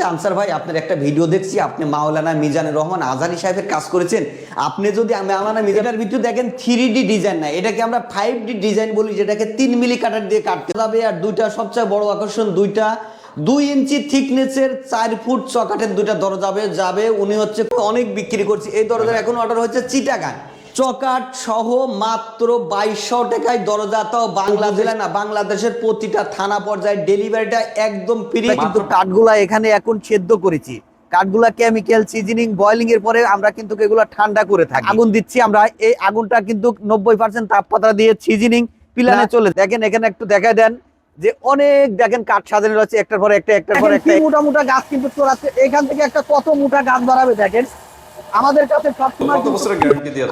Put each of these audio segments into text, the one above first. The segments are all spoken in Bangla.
হচ্ছে আনসার ভাই আপনার একটা ভিডিও দেখছি আপনি মাওলানা মিজানুর রহমান আজানি সাহেবের কাজ করেছেন। আপনি যদি মাওলানা মিজানের ভিডিও দেখেন থ্রি ডি ডিজাইন না এটাকে আমরা ফাইভ ডি ডিজাইন বলি যেটাকে তিন মিলি কাটার দিয়ে কাটতে হবে আর দুইটা সবচেয়ে বড় আকর্ষণ দুইটা। দুই ইঞ্চি থিকনেসের চার ফুট চকাটের দুইটা দরজা যাবে উনি হচ্ছে অনেক বিক্রি করছে। এই দরজার এখন অর্ডার হচ্ছে চিটাগাং। চকাট সহ মাত্র বাইশশো টাকায় দরজা তাও বাংলাদেশ না বাংলাদেশের প্রতিটা থানা পর্যায়ে ডেলিভারিটা একদম ফ্রি কিন্তু কাঠগুলা এখানে এখন সেদ্ধ করেছি। কাঠগুলা কেমিক্যাল সিজনিং বয়লিং এর পরে আমরা কিন্তু এগুলো ঠান্ডা করে থাকি। আগুন দিচ্ছি আমরা। এই আগুনটা কিন্তু নব্বই পার্সেন্ট তাপমাত্রা দিয়ে সিজনিং পিলানে চলে। দেখেন এখানে একটু দেখা দেন যে অনেক দেখেন কাঠ সাজানো রয়েছে একটার পর একটা একটার পর একটা মোটা মোটা গাছ কিন্তু চড়াচ্ছে এখান থেকে একটা কত মোটা গাছ বাড়াবে দেখেন? আমাদের কাছে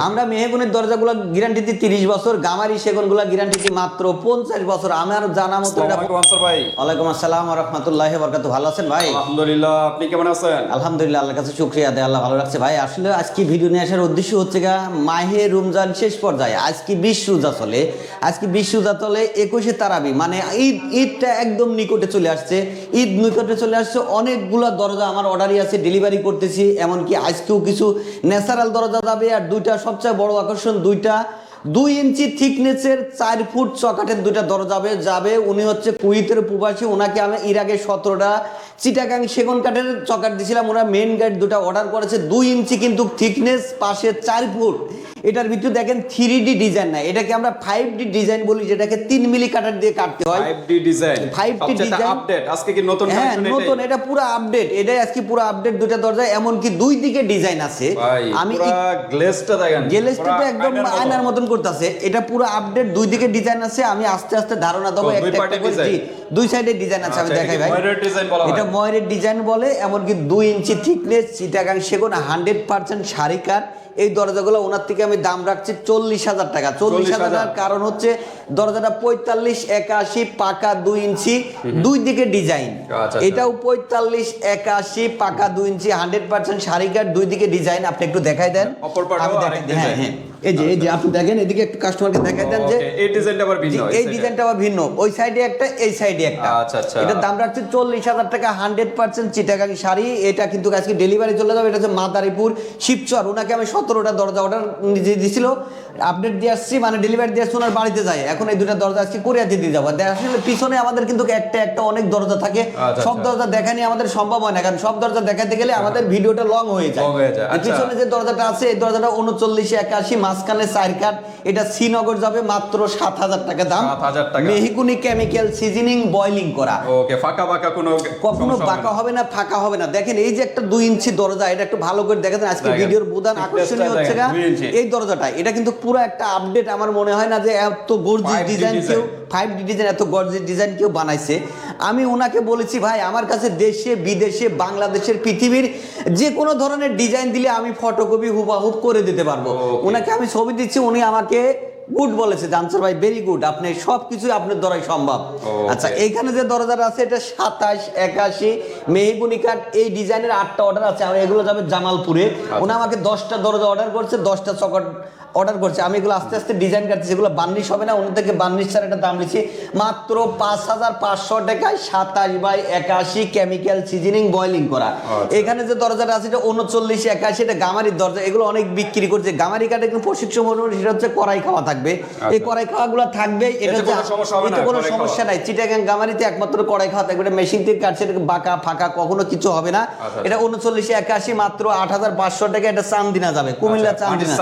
আমরা মেহগুনের দরজাগুলো গ্যারান্টিতে তিরিশ বছর গামারি সেগুনগুলো গ্যারান্টিতে মাত্র পঞ্চাশ বছর। আমার জানা মতো এটা আনসার ভাই। ওয়ালাইকুম আসসালাম রহমতুল্লাহ বরকাত ভালো আছেন ভাই? আলহামদুলিল্লাহ আপনি কেমন আছেন? আলহামদুলিল্লাহ আল্লাহর কাছে শুক্রিয়া দেয় আল্লাহ ভালো রাখছে। ভাই আসলে আজকে ভিডিও নিয়ে আসার উদ্দেশ্য হচ্ছে গা মাহে রমজান শেষ পর্যায়ে আজকে বিশ রোজা চলে। আজকে বিশ রোজা চলে একুশে তারাবি মানে ঈদ ঈদটা একদম নিকটে চলে আসছে। ঈদ নিকটে চলে আসছে অনেকগুলো দরজা আমার অর্ডারই আছে ডেলিভারি করতেছি এমনকি আজকেও কিছু ন্যাচারাল দরজা যাবে আর দুইটা সবচেয়ে বড় আকর্ষণ দুইটা দুই ইঞ্চি থিকনেসের চার ফুট চকাটের দুইটা দরজা যাবে যাবে। উনি হচ্ছে কুইতের প্রবাসী। ওনাকে আমি এর আগে সতেরোটা চিটাগাং সেগুন কাঠের চকাট দিয়েছিলাম। ওরা মেন গাইড দুটা অর্ডার করেছে। দুই ইঞ্চি কিন্তু থিকনেস, পাশে চার ফুট। এটার ভিতরে দেখেন থ্রি ডি ডিজাইন না এটাকে আমরা ফাইভ ডি ডিজাইন বলি যেটাকে তিন মিলি কাটার দিয়ে কাটতে হয়। 5D design 5D design। Update আজকে কি নতুন হ্যাঁ নতুন এটা পুরো আপডেট এটাই আজকে পুরো আপডেট দুটা দরজা এমনকি দুই দিকে ডিজাইন আছে। আমি পুরো গ্লেজটা দেখেন গেলেসটা পুরা একদম আয়নার মতন। করতেছে। এটা পুরো আপডেট দুই দিকে ডিজাইন আছে। আমি আস্তে আস্তে ধারণা দেবো দুই একটা একটা করে দুই সাইডে ডিজাইন আছে আমি আচ্ছা, দেখাই ভাই? এটা ময়ূরের ডিজাইন বলে এমনকি দুই ইঞ্চি থিকনেস চিটাগাং সেগুন হান্ড্রেড পার্সেন্ট শাড়ি এই দরজাগুলো ওনার থেকে আমি দাম রাখছি চল্লিশ হাজার টাকা। চল্লিশ হাজার কারণ হচ্ছে দরজাটা পঁয়তাল্লিশ একাশি পাকা দুই ইঞ্চি দুই দিকে ডিজাইন। আচ্ছা, আচ্ছা। এটাও পঁয়তাল্লিশ একাশি পাকা দুই ইঞ্চি হান্ড্রেড পার্সেন্ট শাড়ি কাঠ দুই দিকে ডিজাইন। আপনি একটু দেখাই দেন। অপর পাটেও আমি দেখাই হ্যাঁ হ্যাঁ। এই যে এই যে আপনি দেখেন এদিকে একটু কাস্টমারকে দেখাই দেন যে এই ডিজাইনটা আবার ভিন্ন এই। ডিজাইনটা আবার ভিন্ন। ওই সাইডে একটা এই সাইডে একটা। আচ্ছা, আচ্ছা। এটার দাম রাখছে চল্লিশ হাজার টাকা হান্ড্রেড পার্সেন্ট চিটাগাং শাড়ি। এটা কিন্তু আজকে ডেলিভারি চলে যাবে এটা হচ্ছে মাদারীপুর শিবচর। ওনাকে আমি সতেরোটা দরজা অর্ডার নিজে দিছিল। আপডেট দিয়ে আসছি মানে ডেলিভারি দিয়ে আসছি ওনার বাড়িতে যায়। এখন এই দুটা দরজা আজকে কোরিয়া দিয়ে যাব। দেখ, আসলে পিছনে আমাদের কিন্তু একটা একটা অনেক দরজা থাকে। আচ্ছা, সব আচ্ছা। দরজা দেখানি আমাদের সম্ভব হয় না কারণ সব দরজা দেখাতে গেলে আমাদের ভিডিওটা লং হয়ে যায়। হয়ে আচ্ছা। পিছনে যে দরজাটা আছে এই দরজাটা উনচল্লিশে একাশি মাঝখানে চার কাঠ এটা শ্রীনগর যাবে মাত্র সাত হাজার টাকা দাম। 7,000 টাকা। মেহিকুনি কেমিক্যাল সিজনিং বয়লিং করা। ওকে ফাঁকা ফাঁকা কোনো কখনো বাঁকা। হবে না ফাঁকা হবে না। দেখেন এই যে একটা দুই ইঞ্চি দরজা এটা একটু ভালো করে দেখেন আজকে ভিডিওর প্রধান আকর্ষণীয় হচ্ছে এই দরজাটা। এটা কিন্তু পুরো একটা আপডেট আমার মনে হয় না যে এত গর্জিস ডিজাইন কেউ ফাইভ ডি ডিজাইন এত গর্জিস ডিজাইন কেউ বানাইছে। আমি ওনাকে বলেছি ভাই আমার কাছে দেশে বিদেশে বাংলাদেশের পৃথিবীর যে কোনো ধরনের ডিজাইন দিলে আমি ফটোকপি হুবাহুব করে দিতে পারব। ওনাকে আমি ছবি দিচ্ছি উনি আমাকে গুড বলেছে জানসার ভাই ভেরি গুড আপনি সব কিছুই আপনার দ্বারাই সম্ভব। আচ্ছা এইখানে যে দরজাটা আছে এটা সাতাশ একাশি মেহগুনি কাঠ এই ডিজাইনের আটটা অর্ডার আছে। আর এগুলো যাবে জামালপুরে। উনি আমাকে দশটা দরজা অর্ডার করছে দশটা চকট অর্ডার করছে। আমি এগুলো আস্তে আস্তে ডিজাইন কাটছি এগুলো বার্নিশ হবে না উনি থেকে বার্নিশ ছাড়া একটা দাম নিচ্ছি। মাত্র পাঁচ হাজার পাঁচশো টাকায় সাতাশ বাই একাশি কেমিক্যাল সিজনিং বয়লিং করা। আচ্ছা। এখানে যে দরজাটা আছে এটা উনচল্লিশ একাশি এটা গামারির দরজা। এগুলো অনেক বিক্রি করছে। গামারি কাঠে কিন্তু প্রশিক্ষণ সেটা হচ্ছে কড়াই খাওয়া থাকবে। এই কড়াই খাওয়াগুলো থাকবে এটা এতে কোনো সমস্যা নাই। চিটাগাং গামারিতে একমাত্র কড়াই খাওয়া থাকবে এটা মেশিন থেকে কাটছে এটা বাঁকা ফাঁকা কখনো কিছু হবে না। আচ্ছা। এটা উনচল্লিশে একাশি মাত্র আট হাজার পাঁচশো টাকা এটা চান্দিনা যাবে কুমিল্লা আচ্ছা, চান্দিনা।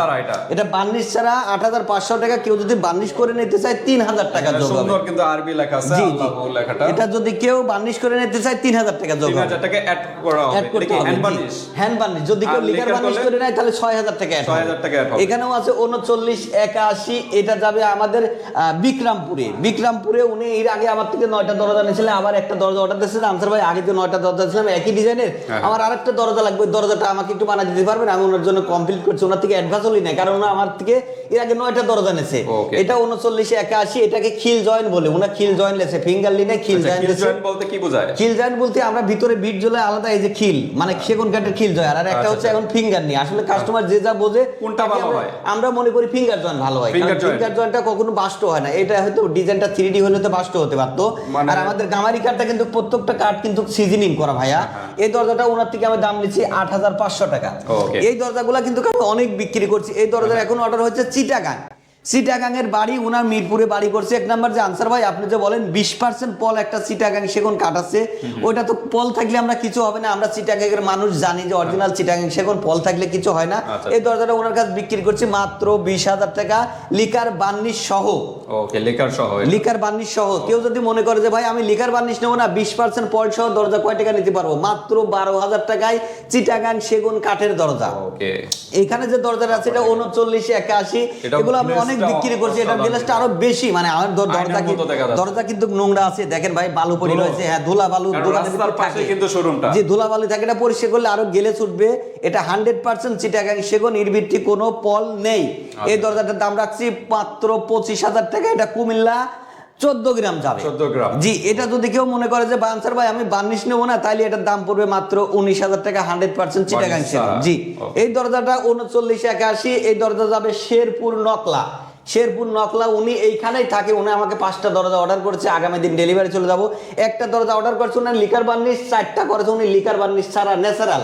এটা? বার্নিশ ছাড়া আট হাজার পাঁচশো টাকা কেউ যদি বার্নিশ করে নিতে চায় তিন হাজার টাকা যোগ হবে। কিন্তু আরবি লেখা আছে লেখাটা। এটা যদি কেউ বার্নিশ করে নিতে চায় তিন হাজার টাকা যোগ হবে। টাকা অ্যাড করা হবে হ্যান্ড বার্নিশ? যদি কেউ বার্নিশ করে নেয় তাহলে ছয় হাজার টাকা add হবে। 6,000 টাকা এখানেও আছে উনচল্লিশ একাশি এটা যাবে আমাদের বিক্রমপুরে। বিক্রমপুরে উনি এর আগে আমার থেকে নয়টা দরজা নিয়েছিলেন আবার একটা দরজা অর্ডার দিয়েছিলেন আনসার ভাই আগে যে নয়টা দরজা ছিলাম একই ডিজাইনের হ্যাঁ। আমার আরেকটা দরজা লাগবে ওই দরজাটা আমাকে একটু বানিয়ে দিতে পারবেন? আমি ওনার জন্য কমপ্লিট করছি। ওনার থেকে অ্যাডভান্স হলি না কারণ ওনা আমার থেকে এর আগে নয়টা দরজা নেছে এটা উনচল্লিশে একাশি এটাকে খিল জয়েন বলে। ওনার খিল জয়েন লেছে ফিঙ্গার লিনে খিল আচ্ছা, জয়েন joint বলতে কি বোঝায়? খিল জয়েন্ট বলতে আমরা ভিতরে বিট জ্বলে আলাদা এই যে খিল মানে সেগুন কাঠের খিল জয় আর একটা আচ্ছা, হচ্ছে আচ্ছা। এখন ফিঙ্গার নিয়ে আসলে কাস্টমার যে যা বোঝে কোনটা ভালো হয়? আমরা মনে করি ফিঙ্গার জয়েন ভালো হয়। Finger জয়েন্ট ফিঙ্গার জয়েন্টটা কখনো বাস্ট হয় না। এটা হয়তো ডিজাইনটা থ্রি ডি হলে তো বাস্ট হতে পারতো। মানে- আর আমাদের গামারি কাঠটা কিন্তু প্রত্যেকটা কাঠ কিন্তু সিজনিং করা ভাইয়া। হ্যাঁ। এই দরজাটা ওনার থেকে আমি দাম নিচ্ছি আট হাজার পাঁচশো টাকা। এই দরজাগুলো কিন্তু আমি অনেক বিক্রি করছি। এই দরজার এখন অর্ডার হচ্ছে চিটাগাং। চিটাগাং এর বাড়ি উনার মিরপুরে বাড়ি করছে। এক নাম্বার যে আনসার ভাই আপনি যে বলেন বিশ পার্সেন্ট পল একটা চিটাগাং সেগুন কাটাচ্ছে। ওইটা তো পল থাকলে আমরা কিছু হবে না। আমরা চিটাগাং এর মানুষ জানি যে অরিজিনাল চিটাগাং সেগুন পল থাকলে কিছু হয় না। আচ্ছা। এই দরজাটা ওনার কাছে বিক্রি করছি মাত্র বিশ হাজার টাকা। লিকার বার্নিশ সহ। ওকে লেকার সহ। লিকার বার্নিশ সহ। কেউ যদি মনে করে যে ভাই আমি লিকার বার্নিশ নেব না বিশ পার্সেন্ট পল সহ দরজা কয় টাকা নিতে পারব? মাত্র বারো হাজার টাকায় চিটাগাং সেগুন কাঠের দরজা। ওকে। এখানে যে দরজাটা আছে এটা উনচল্লিশ একাশি। এগুলো আমি অনেক glaze-টা বিক্রি করছি এটা। গ্লাসটা আরও বেশি মানে আমার দরজা। দরজা কিন্তু নোংরা আছে দেখেন ভাই বালু পড়ে রয়েছে হ্যাঁ ধুলা বালু থাকে। কিন্তু শোরুমটা। যে ধুলা বালু থাকে এটা পরিষ্কার করলে আরও গেলে ছুটবে এটা হান্ড্রেড পার্সেন্ট চিটাগাং সেগুন নির্বৃত্তি কোনো পল নেই আচ্ছা। এই দরজাটার দাম রাখছি মাত্র পঁচিশ হাজার টাকা এটা কুমিল্লা চোদ্দ গ্রাম যাবে 14 গ্রাম। জি এটা যদি কেউ মনে করে যে বানসার ভাই আমি বার্নিশ নেব না তাহলে এটার দাম পড়বে মাত্র উনিশ হাজার টাকা হান্ড্রেড পার্সেন্ট চিটাগাং। জি এই দরজাটা উনচল্লিশ একাশি এই দরজা যাবে শেরপুর নকলা শেরপুর নকলা উনি এইখানেই থাকে উনি আমাকে পাঁচটা দরজা অর্ডার করেছে আগামী দিন ডেলিভারি চলে যাব। একটা দরজা অর্ডার করেছে উনি লিকার বার্নিশ চারটা করেছে উনি লিকার বার্নিশ ছাড়া ন্যাচারাল.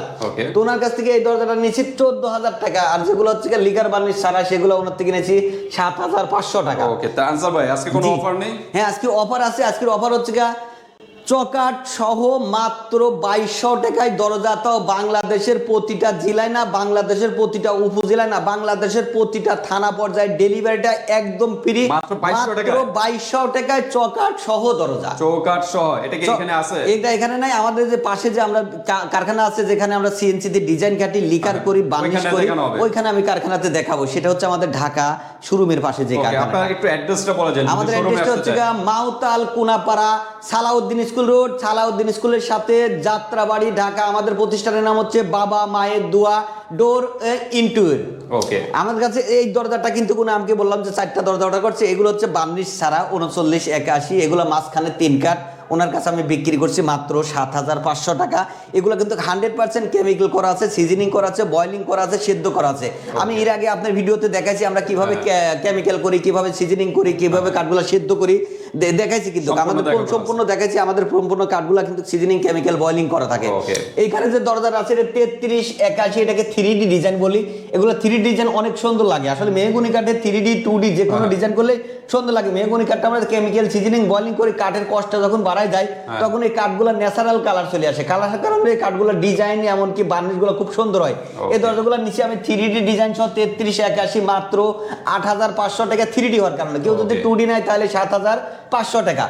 তো ওনার কাছ থেকে এই দরজাটা নিয়েছি চোদ্দ হাজার টাকা আর যেগুলো হচ্ছে কি লিকার বার্নিশ ছাড়া সেগুলো ওনার থেকে নিয়েছি সাত হাজার পাঁচশো টাকা। ওকে তা আনসার ভাই আজকে কোনো অফার নেই? হ্যাঁ আজকে অফার আছে আজকের অফার হচ্ছে গা চকাট সহ মাত্র বাইশশো টাকায় দরজা তাও বাংলাদেশের প্রতিটা জেলায় না বাংলাদেশের প্রতিটা উপজেলায় না বাংলাদেশের প্রতিটা থানা পর্যায়ে ডেলিভারিটা একদম ফ্রি মাত্র 2200 টাকায়? বাইশশো টাকায় চকাট সহ দরজা। চৌকাট সহ এটা কি এখানে আছে? এটা এখানে নাই আমাদের যে পাশে যে আমরা কারখানা আছে যেখানে আমরা সিএনসি তে ডিজাইন কাটি লিকার হ্যাঁ, করি বার্নিশ ওইখানে করি ওইখানে আমি কারখানাতে দেখাবো। সেটা হচ্ছে আমাদের ঢাকা শোরুমের পাশে যে কারখানা অ্যাড্রেসটা বলে আমাদের অ্যাড্রেসটা হচ্ছে মাউতাল কুনাপাড়া সালাউদ্দিন স্কুল রোড সালাউদ্দিন স্কুলের সাথে যাত্রাবাড়ি ঢাকা। আমাদের প্রতিষ্ঠানের নাম হচ্ছে বাবা মায়ের দোয়া ডোর ইনটুর ওকে আমাদের কাছে এই দরজাটা কিন্তু কোনো আমাকে বললাম যে চারটা দরজা অর্ডার করছে? এগুলো হচ্ছে বার্নিশ ছাড়া উনচল্লিশ একাশি। এগুলো মাঝখানে তিন কাঠ। ওনার কাছে আমি বিক্রি করছি মাত্র সাত হাজার পাঁচশো টাকা। এগুলো কিন্তু হান্ড্রেড পার্সেন্ট কেমিক্যাল করা আছে সিজনিং করা আছে বয়লিং করা আছে সেদ্ধ করা আছে। আমি এর আগে আপনার ভিডিওতে দেখাইছি আমরা কীভাবে কেমিক্যাল করি কীভাবে সিজনিং করি কীভাবে কাঠগুলো সেদ্ধ করি। দেখাইছি কিন্তু। আমাদের সম্পূর্ণ দেখাইছি। আমাদের সম্পূর্ণ কাঠগুলো কিন্তু সিজনিং কেমিক্যাল বয়লিং করা থাকে। এইখানে যে দরজাটা আছে এটা তেত্রিশ একাশি এটাকে থ্রি ডি ডিজাইন বলি। এগুলো থ্রি ডিজাইন অনেক সুন্দর লাগে। আসলে মেহগুনি কাঠে থ্রি ডি টু ডি যে কোনো হ্যাঁ। ডিজাইন করলে সুন্দর লাগে। মেহগুনি কাঠটা আমরা কেমিক্যাল সিজনিং বয়লিং করে কাঠের কষ্ট যখন বাড়ায় যায় হ্যাঁ। তখন এই কাঠগুলো ন্যাচারাল কালার চলে আসে। কালারের কারণে এই কাঠগুলো ডিজাইন এমনকি বার্নিশগুলো খুব সুন্দর হয়। এই Okay. দরজাগুলোর নিচে আমি থ্রি ডি ডিজাইন সহ তেত্রিশ একাশি মাত্র আট হাজার পাঁচশো টাকা থ্রি ডি হওয়ার কারণে। কেউ যদি টু ডি নেয় তাহলে সাত হাজার পাঁচশো টাকা।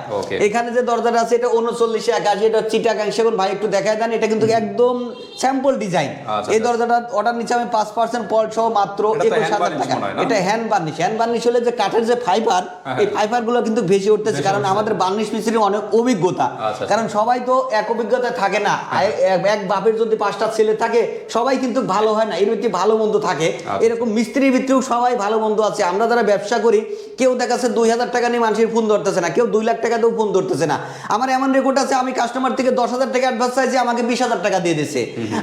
এখানে যে দরজাটা আছে এটা উনচল্লিশে একাশি এটা চিটাগাং। সেগুন ভাই একটু দেখায় দেন এটা কিন্তু একদম স্যাম্পল ডিজাইন আচ্ছা, এই আচ্ছা। দরজাটা অর্ডার নিচে আমি পাঁচ পার্সেন্ট পল সহ মাত্র এটা একুশ হাজার টাকা। হয়? এটা হ্যান্ড বার্নিশ হ্যান্ড বার্নিশ হলে যে কাঠের যে ফাইবার হ্যাঁ, এই হ্যাঁ। ফাইবারগুলো কিন্তু ভেসে উঠতেছে কারণ আমাদের বার্নিশ মিস্ত্রি অনেক অভিজ্ঞতা। আচ্ছা। কারণ সবাই তো এক অভিজ্ঞতা থাকে না। এক- এক- বাপের যদি পাঁচটা ছেলে থাকে সবাই কিন্তু ভালো হয় না। এর ভিত্তি ভালো মন্দ থাকে। আচ্ছা। এরকম মিস্ত্রির ভিতরেও সবাই ভালো মন্দ আছে। আমরা যারা ব্যবসা করি কেউ দেখাচ্ছে দুই হাজার টাকা নিয়ে মানুষের ফোন ধরতেছে না কেউ দুই লাখ টাকা দিয়েও ফোন ধরতেছে না। আমার এমন রেকর্ড আছে আমি কাস্টমার থেকে দশ হাজার টাকা অ্যাডভান্স চাইছি আমাকে বিশ হাজার টাকা দিয়ে দিছে।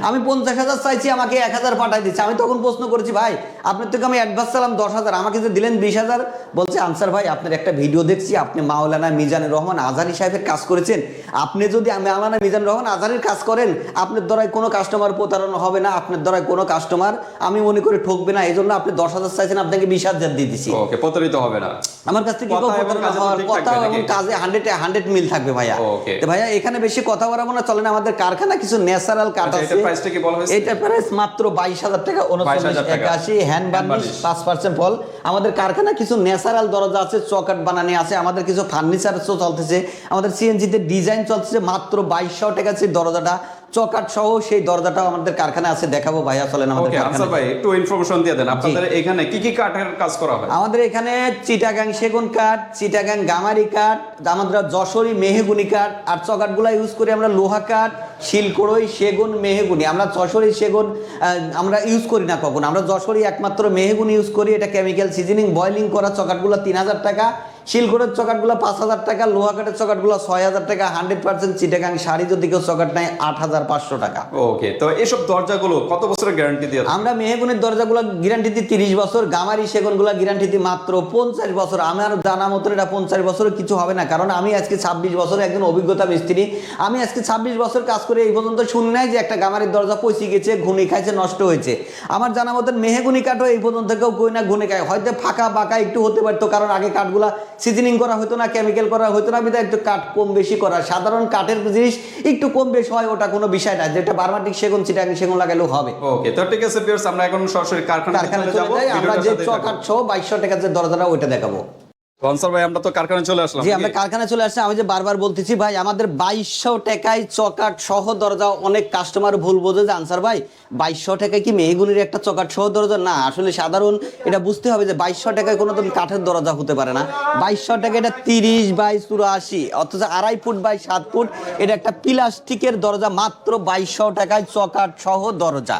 আমি পঞ্চাশ হাজার চাইছি আমাকে এক হাজার পাঠাই দিচ্ছে আমি তখন প্রশ্ন করেছি ভাই আপনার থেকে আমি অ্যাডভান্স চালাম দশ হাজার আমাকে যে দিলেন বিশ হাজার? বলছে আনসার ভাই আপনার একটা ভিডিও দেখছি আপনি মাওলানা মিজানুর রহমান আজারি সাহেবের কাজ করেছেন। আপনি যদি মাওলানা মিজানুর রহমান আজারির কাজ করেন আপনার দ্বারাই কোনো কাস্টমার প্রতারণা হবে না আপনার দ্বারাই কোনো কাস্টমার আমি মনে করি ঠকবে না। এই জন্য আপনি দশ হাজার চাইছেন আপনাকে বিশ হাজার দিয়ে দিচ্ছি ওকে প্রতারিত হবে না। আমার কাছ থেকে কথা এবং কাজে হান্ড্রেড হান্ড্রেড মিল থাকবে ভাইয়া। তো ভাইয়া এখানে বেশি কথা না চলেন আমাদের কারখানা কিছু ন্যাচারাল কাঠ আচ্ছা, আছে। এটার price টা কি বলা হয়েছে? এটার প্রাইস মাত্র বাইশ হাজার টাকা উনচল্লিশ একাশি হ্যান্ড বার্নিশ পাঁচ পার্সেন্ট ফল। আমাদের কারখানা কিছু ন্যাচারাল দরজা আছে চকাট বানানি আছে আমাদের কিছু ফার্নিচার চলতেছে। আমাদের সিএনজিতে ডিজাইন চলতেছে মাত্র বাইশশো টাকা সেই দরজাটা। চকাট সহ সেই দরজাটাও আমাদের কারখানায় আছে দেখাবো ভাইয়া চলেন আমাদের কারখানায় ভাই একটু ইনফরমেশন দিয়ে দেন। আপনাদের এখানে কি কি কাঠের কাজ করা হয়? আমাদের এখানে চিটাগাং সেগুন কাঠ চিটাগাং গামারি কাঠ আমাদের যশোরী মেহগুনি কাঠ আর চকাটগুলো ইউজ করি আমরা লোহা কাঠ শিলকড়ই সেগুন মেহগুনি। আমরা যশোরী সেগুন আমরা ইউজ করি না কখন। আমরা যশোরী একমাত্র মেহগুনি ইউজ করি এটা কেমিক্যাল সিজনিং বয়লিং করা চকাটগুলো তিন হাজার টাকা। শিলকড়ের চকাটগুলো পাঁচ হাজার টাকা লোহা কাঠের চকাটগুলো ছয় হাজার টাকা হান্ড্রেড পার্সেন্ট চিটাগাং শাড়ি যদি কেউ চকাট নেয় আট হাজার পাঁচশো টাকা। ওকে তো এসব দরজাগুলো কত বছরের গ্যারান্টি দিয়ে আমরা মেহগুনের দরজাগুলো গ্যারান্টি দিই তিরিশ বছর গামারি সেগুনগুলো গ্যারান্টি দিই মাত্র পঞ্চাশ বছর। আমার জানা মতো এটা পঞ্চাশ বছর কিছু হবে না কারণ আমি আজকে ছাব্বিশ বছর একজন অভিজ্ঞতা মিস্ত্রি। আমি আজকে ছাব্বিশ বছর কাজ করে এই পর্যন্ত শুনি নাই যে একটা গামারির দরজা পচি গেছে ঘুনি খাইছে নষ্ট হয়েছে। আমার জানা মতন মেহেগুনি কাঠও এই পর্যন্ত কেউ কই না ঘুনে খায়। হয়তো ফাঁকা বাঁকা একটু হতে পারতো কারণ আগে কাঠগুলা সিজনিং করা হতো না কেমিক্যাল করা হতো না বিধায় একটু কাঠ কম বেশি করা। সাধারণ কাঠের জিনিস একটু কম বেশি হয় ওটা কোনো বিষয় না। যেটা বারমাটিক সেগুন চিটাং সেগুন লাগালেও হবে। ওকে তো ঠিক আছে পিয়ার্স আমরা এখন সরাসরি কারখানায় কারখানা চলে যাব। আমরা যে ভিডিওটার সাথে চকাট সহ বাইশশো টাকার যে দরজাটা ওইটা দেখাবো। থাকুন। ভাই আমরা তো কারখানায় চলে আসলাম জি আমরা কারখানা চলে আসছি আমি যে বারবার বলতেছি ভাই আমাদের বাইশশো টাকায় চকাট সহ দরজা অনেক কাস্টমার ভুল বোঝে যে আনসার ভাই বাইশশো টাকায় কি মেহগুনির একটা চকাট সহ দরজা? না আসলে সাধারণ এটা বুঝতে হবে যে বাইশশো টাকায় কোনো দিন কাঠের দরজা হতে পারে না। বাইশশো টাকা এটা তিরিশ বাই চুরাশি অথচ আড়াই ফুট বাই সাত ফুট এটা একটা প্লাস্টিকের দরজা মাত্র বাইশশো টাকায় চকাট সহ দরজা।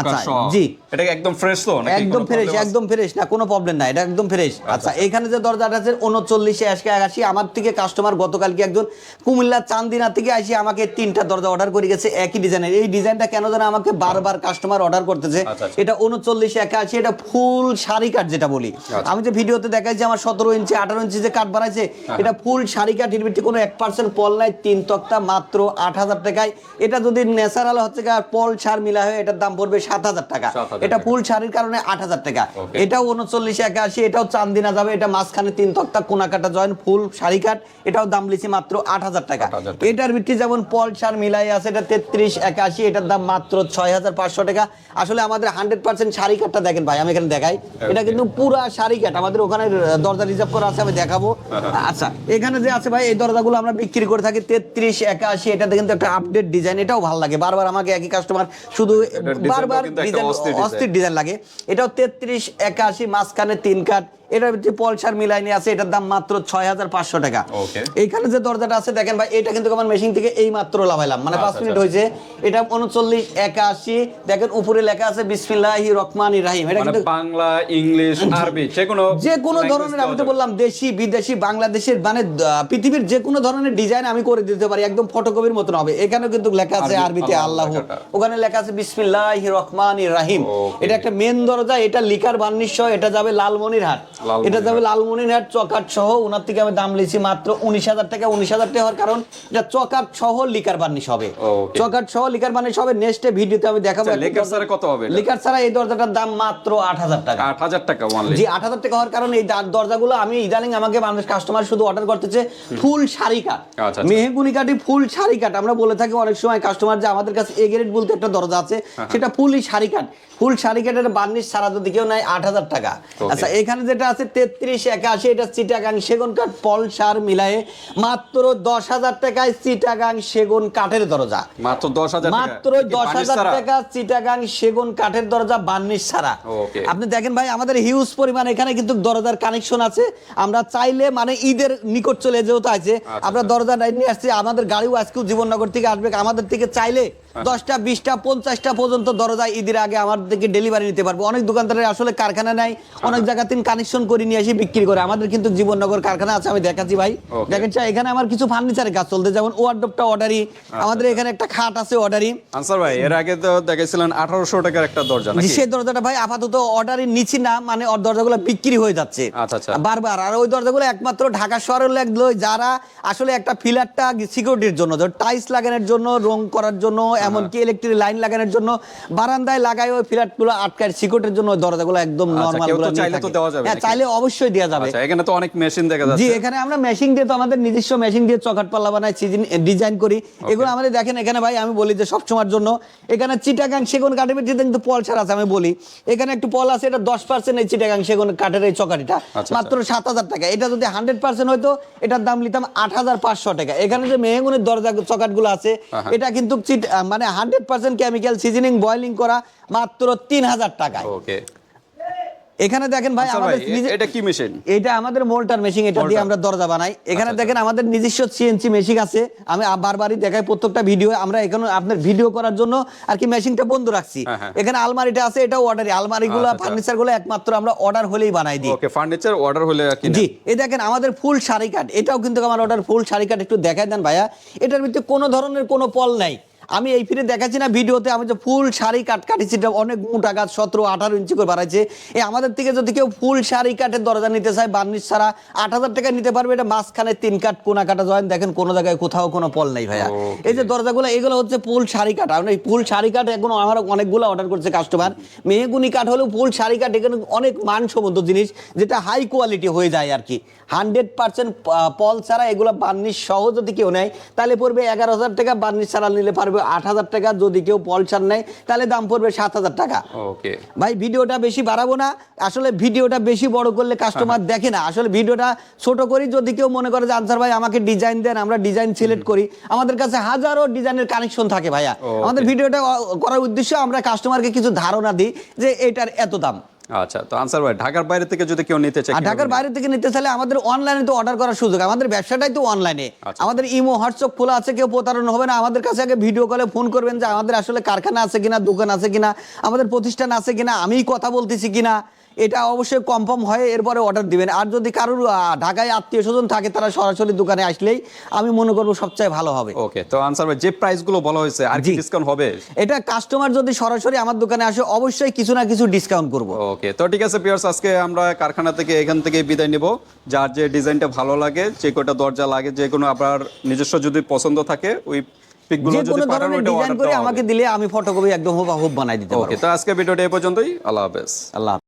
আচ্ছা, জি। এটা একদম ফ্রেশ তো একদম ফ্রেশ একদম ফ্রেশ না কোনো প্রবলেম না এটা একদম ফ্রেশ আচ্ছা এখানে যে দরজাটা আছে উনচল্লিশে আজকে আমার থেকে কাস্টমার গতকালকে একজন কুমিল্লা চান্দিনা থেকে আসি আমাকে তিনটা দরজা অর্ডার করে গেছে একই ডিজাইনের এই ডিজাইনটা কেন যেন আমাকে বারবার কাস্টমার অর্ডার করতেছে আচ্ছা, আচ্ছা। এটা উনচল্লিশে একাশি এটা ফুল শাড়ি কাঠ যেটা বলি। আচ্ছা। আমি যে ভিডিওতে দেখাইছি আমার সতেরো ইঞ্চি আঠারো ইঞ্চি যে কাঠ বানাইছে হ্যাঁ, এটা ফুল শাড়ি কাঠ এর ভিত্তি কোনো এক পার্সেন্ট পল নাই তিন তক্তা মাত্র আট হাজার টাকায়। এটা যদি ন্যাচারাল হচ্ছে পল সার মিলা হয় এটার দাম পড়বে সাত হাজার টাকা। এটা ফুল শাড়ির কারণে আট হাজার টাকা। এটাও উনচল্লিশ একাশি এটাও চান্দিনা যাবে এটা মাঝখানে তিন তক্তা কোনা কাটা জয়েন ফুল শাড়ি কাট এটাও দাম লিছি মাত্র আট হাজার টাকা। 8,000 টাকা। এটার ভিত্তি যেমন পল সার মিলাই আছে এটা তেত্রিশ একাশি এটার দাম মাত্র ছয় হাজার পাঁচশো টাকা। আসলে আমাদের হান্ড্রেড পার্সেন্ট শাড়ি কাটটা দেখেন ভাই আমি এখানে দেখাই। এটা কিন্তু পুরা শাড়ি কাট আমাদের ওখানে দরজা রিজার্ভ করা আছে আমি দেখাবো। আচ্ছা এখানে যে আছে ভাই এই দরজাগুলো আমরা বিক্রি করে থাকি তেত্রিশ একাশি। এটাতে কিন্তু একটা আপডেট ডিজাইন এটাও ভালো লাগে। বারবার আমাকে একই কাস্টমার শুধু বারবার ডিজাইন অস্থির অস্থির ডিজাইন লাগে। এটাও তেত্রিশ একাশি মাঝখানে তিন কাঠ। এটার ভিতরে পলসার মিলাইনি আছে এটার দাম মাত্র ছয় হাজার পাঁচশো টাকা। এইখানে যে দরজাটা আছে দেখেন ভাই এটা কিন্তু আমার মেশিন থেকে এই মাত্র লাভাইলাম মানে পাঁচ আচ্ছা, মিনিট আচ্ছা। হয়েছে। এটা উনচল্লিশ একাশি দেখেন উপরে লেখা আছে বিসমিল্লাহি রহমান রাহিম। এটা মানে কিন্তু বাংলা ইংলিশ আরবি যে কোনো যে কোনো ধরনের আমি তো বললাম দেশি বিদেশি বাংলাদেশের মানে পৃথিবীর যে কোনো ধরনের ডিজাইন আমি করে দিতে পারি একদম ফটোকপির মতন হবে। এখানেও কিন্তু লেখা আছে আরবিতে আল্লাহ ওখানে লেখা আছে বিসমিল্লাহ রহমান রাহিম। এটা একটা মেন দরজা এটা লিকার বার্নিশ এটা যাবে লালমনিরহাট লালমনিরহাট। এটা যাবে লালমনিরহাট চকাট সহ ওনার থেকে আমি দাম লিছি মাত্র উনিশ হাজার টাকা উনিশ হাজার টাকা হওয়ার কারণ এটা চকাট সহ লিকার বার্নিশ হবে. চকাট সহ লিকার বার্নিশ হবে নেক্সট ভিডিওতে আমি দেখাবো আচ্ছা, লেকার দরজা- ছাড়া কত হবে লিকার ছাড়া এই দরজাটার দাম মাত্র আট হাজার টাকা। আট হাজার টাকা ওয়ানলি জি আট হাজার টাকা হওয়ার কারণে এই দরজাগুলো আমি ইদানিং আমাকে মানুষ কাস্টমার শুধু অর্ডার করতেছে ফুল শাড়ি কাট আচ্ছা, আচ্ছা। মেহগুনি কাঠি ফুল শাড়ি কাঠ। আমরা বলে থাকি অনেক সময় কাস্টমার যে আমাদের কাছে এ গ্রেড বলতে একটা দরজা আছে হ্যাঁ, সেটা ফুলই শাড়ি কাঠ। ফুল শাড়ি বার্নিশ সারা যদি কেউ নেয় আট হাজার টাকা। আচ্ছা এখানে যেটা আছে তেত্রিশ একাশি এটা চিটাগাং সেগুন কাঠ পল সার মিলায়ে মাত্র দশ হাজার টাকায় চিটাগাং সেগুন কাঠের দরজা। মাত্র দশ হাজার মাত্র দশ হাজার টাকা চিটাগাং সেগুন কাঠের দরজা বার্নিশ ছাড়া। আপনি দেখেন ভাই আমাদের হিউজ পরিমাণ এখানে কিন্তু দরজার কানেকশন আছে। আমরা চাইলে মানে ঈদের নিকট চলে যেহেতু আছে আমরা দরজা নিয়ে আসছি আমাদের গাড়িও আজকেও জীবননগর থেকে আসবে আমাদের থেকে চাইলে দশটা বিশটা পঞ্চাশটা পর্যন্ত দরজা ঈদের আগে আমার থেকে ডেলিভারি নিতে পারব। অনেক দোকানদারের আসলে কারখানা নাই অনেক জায়গা থেকে কানেকশন করে নিয়ে এসে বিক্রি করে। আমাদের কিন্তু জীবননগর কারখানা আছে আমি দেখাচ্ছি ভাই. দেখেন চা, এখানে আমার কিছু ফার্নিচারের কাজ চলতে যেমন ওয়ার্ডরোবটা অর্ডারি আমাদের এখানে একটা খাট আছে অর্ডারি আনসার ভাই এর আগে তো দেখাইছিলেন আঠারোশো টাকার একটা দরজা নাকি? সেই দরজাটা ভাই আপাতত অর্ডারের নিচ্ছি না মানে ওর দরজাগুলো বিক্রি হয়ে যাচ্ছে। আচ্ছা, আচ্ছা। বারবার। আর ওই দরজাগুলো একমাত্র ঢাকা শহরের লাগল যারা আসলে একটা ফিলারটা সিকিউরিটির জন্য টাইলস লাগানোর জন্য রং করার জন্য এমনকি ইলেকট্রিক লাইন লাগানোর জন্য বারান্দায় লাগায় ওই ফিলারগুলো আটকায় সিকিউরিটির জন্য দরজাগুলো একদম আচ্ছা, নরমাল কেউ চাইলে তো দেওয়া যাবে হ্যাঁ চাইলে অবশ্যই দেওয়া যাবে। আচ্ছা এখানে তো অনেক মেশিন দেখা যাচ্ছে। জি এখানে আমরা মেশিন দিয়ে তো আমাদের নিজস্ব মেশিন দিয়ে চকাট পাল্লা বানাই ডিজাইন করি। এগুলো আমাদের দেখেন এখানে ভাই আমি বলি যে সবসময়ের জন্য। এখানে চিটাগাং সেগুন কাঠের ভিত্তিতে কিন্তু পল ছাড়া আছে আমি বলি। এখানে একটু পল আছে এটা দশ পার্সেন্ট এই চিটাগাং সেগুন কাঠের এই চকাটিটা আচ্ছা। মাত্র সাত হাজার টাকা। এটা যদি হান্ড্রেড পার্সেন্ট হয়তো এটার দাম নিতাম আট হাজার পাঁচশো টাকা। এখানে যে মেহগুনের দরজা চকাটগুলো আছে। এটা কিন্তু মানে hundred percent chemical seasoning boiling করা মাত্র তিন হাজার টাকায়। ওকে। এখানে দেখেন ভাই আচ্ছা আমাদের এটা কি মেশিন এটা আমাদের মোল্টার মেশিন এটা দিয়ে আমরা দরজা বানাই। এখানে আচ্ছা, দেখেন আমাদের নিজস্ব সিএনসি মেশিন আছে। আমি বারবারই দেখাই প্রত্যেকটা ভিডিও আমরা এখানে আপনার ভিডিও করার জন্য আর কি মেশিনটা বন্ধ রাখছি। হ্যাঁ, হ্যাঁ। এখানে আলমারিটা আছে এটাও অর্ডারি আলমারিগুলো আচ্ছা, আচ্ছা। ফার্নিচারগুলো একমাত্র আমরা অর্ডার হলেই বানাই দিই। ওকে ফার্নিচার অর্ডার হলে আর কি জি এই দেখেন আমাদের ফুল শাড়ি কাট এটাও কিন্তু আমার অর্ডার ফুল শাড়ি কাট একটু দেখাই দেন ভাইয়া। এটার ভিতরে কোনো ধরনের কোনো পল নাই। আমি এই ফিরে দেখাচ্ছি না ভিডিওতে আমি যে ফুল শাড়ি কাট কাটিছি এটা অনেক মোটা গাছ সতেরো আঠারো ইঞ্চি করে বাড়াইছে। এই আমাদের থেকে যদি কেউ ফুল শাড়ি কাঠের দরজা নিতে চায় বার্নিশ ছাড়া আট হাজার টাকা নিতে পারবে এটা মাঝখানে তিন কাঠ কোনা কাটা জয়েন। দেখেন কোনো জায়গায় কোথাও কোনো পল নাই ভাইয়া। এই যে দরজাগুলো এগুলো হচ্ছে ফুল শাড়ি আমরা এই ফুল শাড়ি কাঠ এখন আমার অনেকগুলো অর্ডার করছে কাস্টমার মেহগুনি কাঠ হলেও ফুল শাড়ি কাঠ এখানে অনেক মানসম্মত জিনিস যেটা হাই কোয়ালিটি হয়ে যায় আর কি। হান্ড্রেড পার্সেন্ট পল ছাড়া এগুলো বার্নিশ সহ যদি কেউ নেয় তাহলে পড়বে এগারো হাজার টাকা বার্নিশ ছাড়া নিলে পারবে আট হাজার টাকা যদি কেউ পল ছাড় নেয় তাহলে দাম পড়বে সাত হাজার টাকা। ওকে। ভাই ভিডিওটা বেশি বাড়াবো না। আসলে ভিডিওটা বেশি বড় করলে কাস্টমার দেখে না। আসলে ভিডিওটা ছোট করি যদি কেউ মনে করে যে আনসার ভাই আমাকে ডিজাইন দেন আমরা ডিজাইন সিলেক্ট করি। আমাদের কাছে হাজারো ডিজাইনের কানেকশন থাকে ভাইয়া। আমাদের ভিডিওটা করার উদ্দেশ্য আমরা কাস্টমারকে কিছু ধারণা দিই যে এটার এত দাম। আচ্ছা তো আনসার ভাই ঢাকার বাইরে থেকে যদি কেউ নিতে চায় ঢাকার বাইরে থেকে নিতে চাইলে আমাদের অনলাইনে তো অর্ডার করার সুযোগ আমাদের ব্যবসাটাই তো অনলাইনে আচ্ছা। আমাদের ইমো হোয়াটসঅ্যাপ খোলা আছে কেউ প্রতারণ হবে না। আমাদের কাছে আগে ভিডিও কলে ফোন করবেন যে আমাদের আসলে কারখানা আছে কিনা দোকান আছে কিনা আমাদের প্রতিষ্ঠান আছে কিনা আমি কথা বলতেছি কিনা। এটা অবশ্যই কনফার্ম হয় এরপরে অর্ডার দিবেন। আর যদি কারোর ঢাকায় আত্মীয় স্বজন থাকে তারা সরাসরি দোকানে আসলেই আমি মনে করব সবচেয়ে ভালো হবে। ওকে তো আনসার যে প্রাইসগুলো বলা হয়েছে আর কি ডিসকাউন্ট হবে? এটা কাস্টমার যদি সরাসরি আমার দোকানে আসে অবশ্যই কিছু না কিছু ডিসকাউন্ট করব। ওকে তো ঠিক আছে পিয়ার্স আজকে আমরা কারখানা থেকে এখান থেকে বিদায় নিব। যার যে ডিজাইনটা ভালো লাগে যে কটা দরজা লাগে যে কোনো আপনার নিজস্ব যদি পছন্দ থাকে ওই পিকগুলো যদি পাঠান ধরনের ডিজাইন করে আমাকে দিলে আমি ফটোকপি একদম হুবহু বানাই দিতে ওকে তো আজকে ভিডিওটা এই পর্যন্তই আল্লাহ হাফেজ। আল্লাহ।